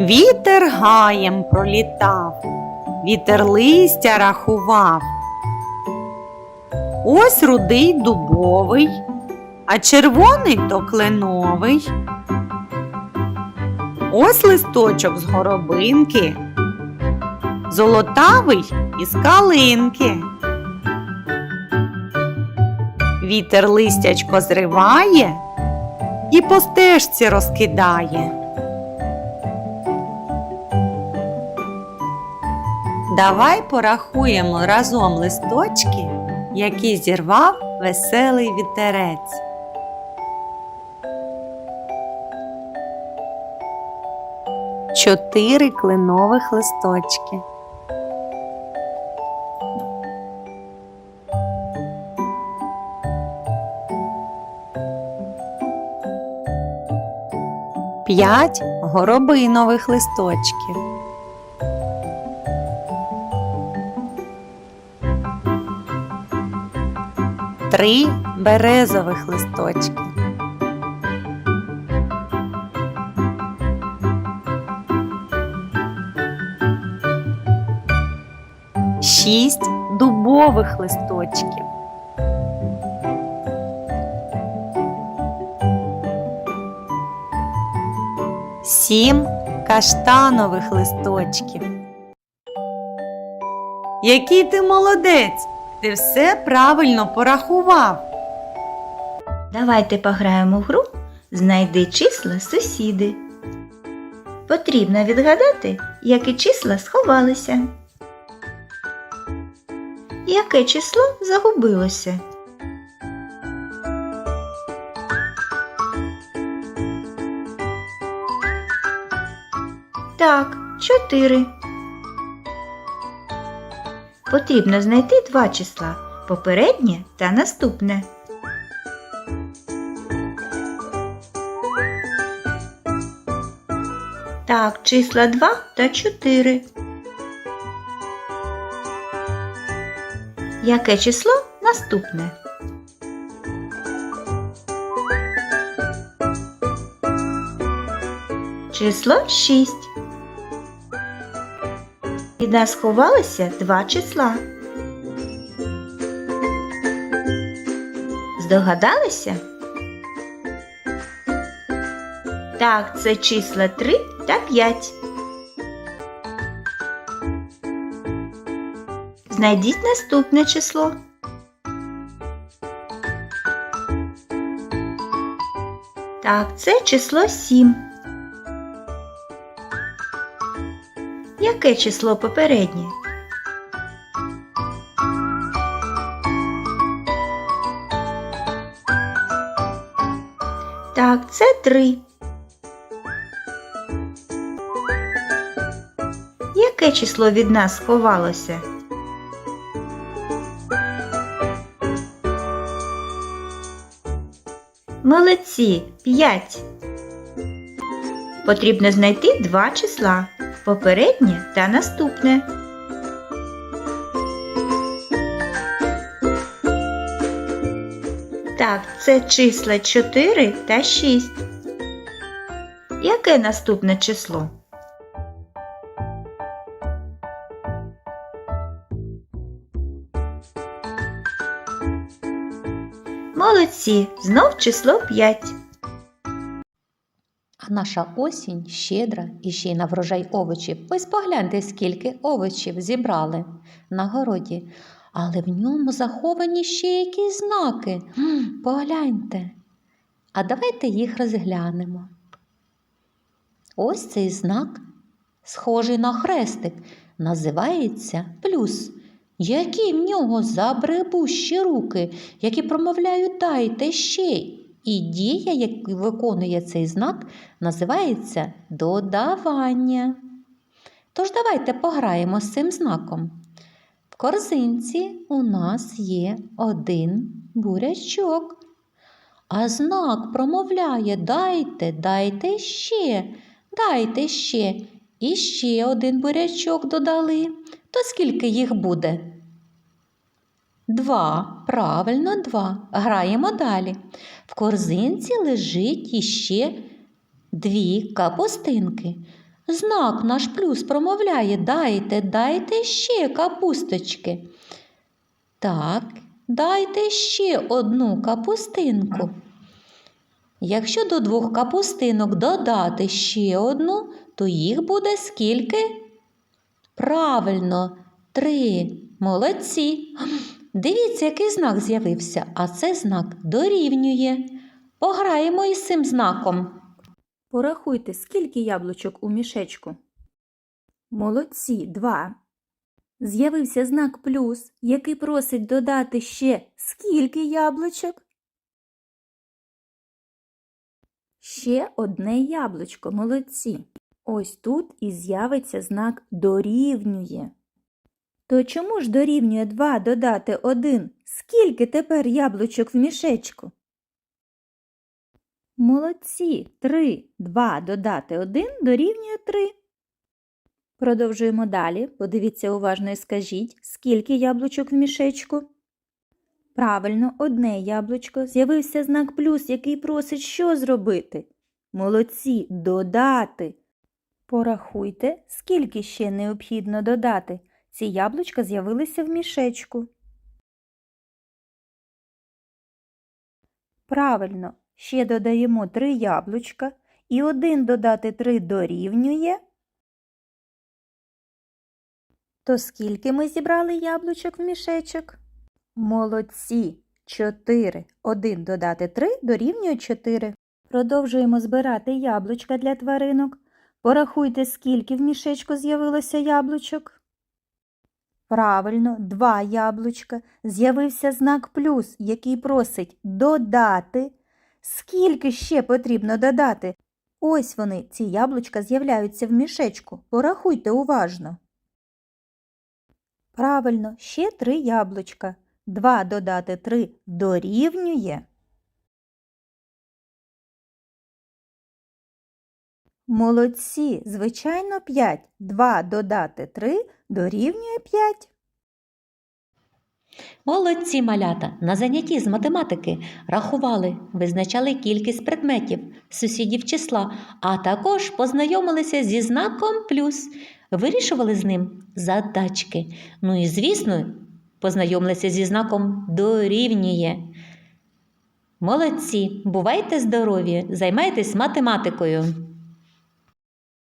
Вітер гаєм пролітав, вітер листя рахував. Ось рудий дубовий, а червоний то кленовий. Ось листочок з горобинки, золотавий із калинки. Вітер листячко зриває і по стежці розкидає. Давай порахуємо разом листочки, які зірвав веселий вітерець. Чотири кленових листочки. П'ять горобинових листочків. Три березових листочки. Шість дубових листочків. Сім каштанових листочків. Який ти молодець! Ти все правильно порахував. Давайте пограємо в гру Знайди числа сусіди. Потрібно відгадати, які числа сховалися. Яке число загубилося? Так, чотири. Потрібно знайти два числа попереднє та наступне. Так, числа 2 та 4. Яке число наступне? Число 6. Від нас сховалося два числа. Здогадалися? Так, це числа 3 та 5. Знайдіть наступне число. Так, це число 7. Яке число попереднє? Так, це 3. Яке число від нас сховалося? Молодці, 5. Потрібно знайти два числа попереднє та наступне. Так, це числа 4 та 6. Яке наступне число? Молодці, знов число 5. Наша осінь щедра і ще й на врожай овочів. Ось погляньте, скільки овочів зібрали на городі. Але в ньому заховані ще якісь знаки. Погляньте. А давайте їх розглянемо. Ось цей знак, схожий на хрестик, називається плюс. Які в нього забребущі руки, які промовляють дайте ще. І дія, яку виконує цей знак, називається додавання. Тож давайте пограємо з цим знаком. В корзинці у нас є один бурячок. А знак промовляє дайте, дайте ще, дайте ще. І ще один бурячок додали. То скільки їх буде? Два. Правильно, два. Граємо далі. В корзинці лежить іще дві капустинки. Знак наш плюс промовляє дайте, дайте ще капусточки. Так, дайте ще одну капустинку. Якщо до двох капустинок додати ще одну, то їх буде скільки? Правильно, три. Молодці. Дивіться, який знак з'явився, а це знак дорівнює. Пограємо із цим знаком. Порахуйте, скільки яблучок у мішечку. Молодці, два. З'явився знак плюс, який просить додати ще скільки яблучок. Ще одне яблучко, молодці. Ось тут і з'явиться знак дорівнює. То чому ж дорівнює 2 додати 1? Скільки тепер яблучок в мішечку? Молодці. 3. 2 додати 1 дорівнює 3. Продовжуємо далі. Подивіться уважно і скажіть, скільки яблучок в мішечку. Правильно, одне яблучко. З'явився знак плюс, який просить що зробити? Молодці, додати. Порахуйте, скільки ще необхідно додати. Ці яблучка з'явилися в мішечку. Правильно, ще додаємо 3 яблучка і 1 додати 3 дорівнює. То скільки ми зібрали яблучок в мішечок? Молодці! 4. 1 додати 3 дорівнює 4. Продовжуємо збирати яблучка для тваринок. Порахуйте, скільки в мішечку з'явилося яблучок. Правильно, 2 яблучка. З'явився знак плюс, який просить додати. Скільки ще потрібно додати? Ось вони, ці яблучка з'являються в мішечку. Порахуйте уважно. Правильно, ще 3 яблучка. 2 додати 3 дорівнює. Молодці, звичайно, 5. 2 додати 3 дорівнює 5. Молодці малята на занятті з математики рахували, визначали кількість предметів, сусідів числа, а також познайомилися зі знаком плюс, вирішували з ним задачки. Ну і, звісно, познайомилися зі знаком дорівнює. Молодці, бувайте здорові, займайтесь математикою.